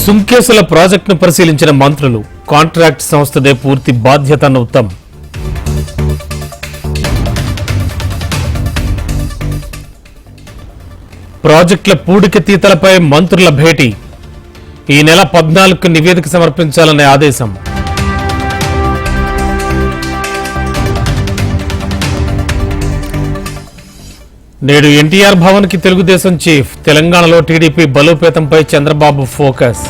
సుంకేసుల ప్రాజెక్టును పరిశీలించిన మంత్రులు కాంట్రాక్ట్ సంస్థదే పూర్తి బాధ్యత ఉత్తమ్. ప్రాజెక్టుల పూడిక తీతలపై మంత్రుల భేటీ. ఈ నెల పద్నాలుగుకు నివేదిక సమర్పించాలనే ఆదేశం. నేడు ఎన్టీఆర్ భవన్కి తెలుగుదేశం చీఫ్ తెలంగాణలో టీడీపీ బలోపేతంపై చంద్రబాబు ఫోకస్.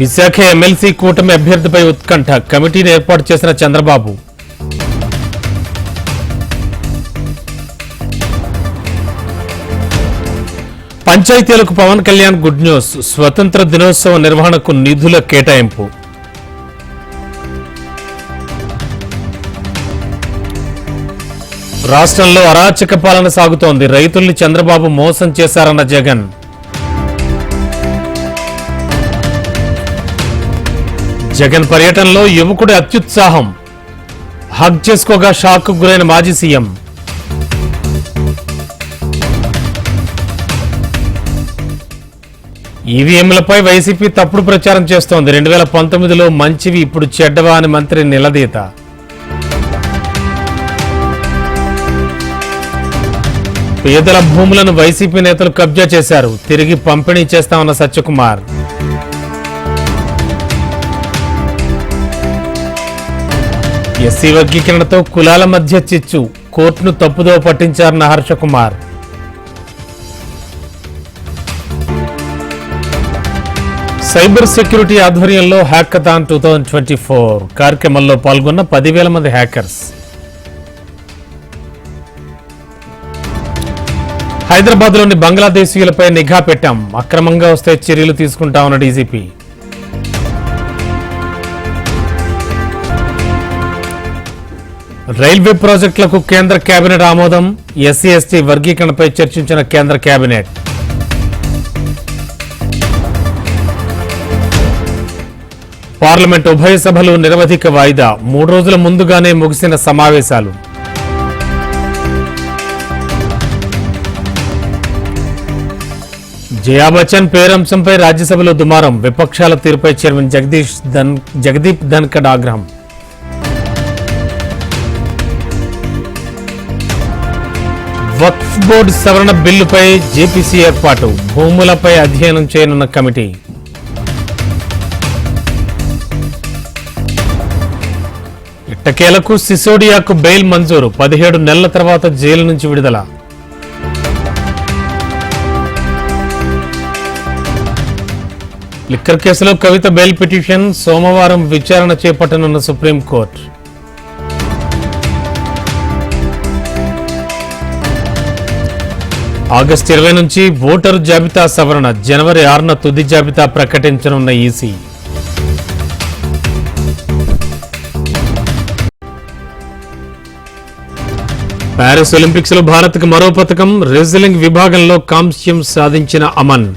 విశాఖ ఎమ్మెల్సీ కూటమి అభ్యర్థిపై ఉత్కంఠ కమిటీని ఏర్పాటు చేసిన చంద్రబాబు. పంచాయతీలకు పవన్ కళ్యాణ్ గుడ్ న్యూస్ స్వతంత్ర దినోత్సవ నిర్వహణకు నిధుల కేటాయింపు. రాష్ట్రంలో అరాచక పాలన సాగుతోంది. రైతుల్ని చంద్రబాబు మోసం చేశారన్న జగన్. జగన్ పర్యటనలో యువకుడి అత్యుత్సాహం. హగ్ చేసుకోగా షాక్ గురైన మాజీ సీఎం. ఈవీఎంలపై వైసీపీ తప్పుడు ప్రచారం చేస్తోంది. రెండు వేల పంతొమ్మిదిలో మంచివి ఇప్పుడు చెడ్డవా అని మంత్రి నిలదీత. పేదల భూములను వైసీపీ నేతలు కబ్జా చేశారు. తిరిగి పంపిణీ చేస్తామన్న సత్యకుమార్. ఎస్సీ వర్గీకరణతో కులాల మధ్య చిచ్చు. కోర్టును తప్పుదో పట్టించారన్న హర్షకుమార్. సైబర్ సెక్యూరిటీ ఆధ్వర్యంలో hackathon two thousand twenty four కార్యక్రమంలో పాల్గొన్న పదివేల మంది హ్యాకర్స్. హైదరాబాద్లోని బంగ్లాదేశీయులపై నిఘా పెట్టాం. అక్రమంగా వస్తే చర్యలు తీసుకుంటామన్న డీజీపీ. రైల్వే ప్రాజెక్టులకు కేంద్ర కేబినెట్ ఆమోదం. ఎస్సీ ఎస్టీ వర్గీకరణపై చర్చించిన కేంద్ర కేబినెట్ పార్లమెంట్ ఉభయ సభలు నిరవధిక వాయిదా. మూడు రోజుల ముందుగానే ముగిసిన సమావేశాలు. జయా బచ్చన్ పేరంశంపై రాజ్యసభలో దుమారం. విపక్షాల తీరుపై చైర్మన్ జగదీష్ ధన్ జగదీప్ ధన్కడ్ ఆగ్రహం. వక్ఫ్ బోర్డు సవరణ బిల్లుపై జేపీసీ ఏర్పాటు. భూములపై అధ్యయనం చేయనున్న కమిటీ. ఇట్టకేలకు సిసోడియాకు బెయిల్ మంజూరు. పదిహేడు నెలల తర్వాత జైలు నుంచి విడుదల. లిక్కర్ కేసులో కవిత బెయిల్ పిటిషన్ సోమవారం విచారణ చేపట్టనున్న సుప్రీంకోర్టు ఆగస్టు ఇరవై నుంచి ఓటరు జాబితా సవరణ జనవరి ఆరున తుది జాబితా ప్రకటించనున్న ఈసీ. ప్యారిస్ ఒలింపిక్స్లో భారత్ మరో పథకం రెజ్లింగ్ విభాగంలో కాంస్యం సాధించిన అమన్.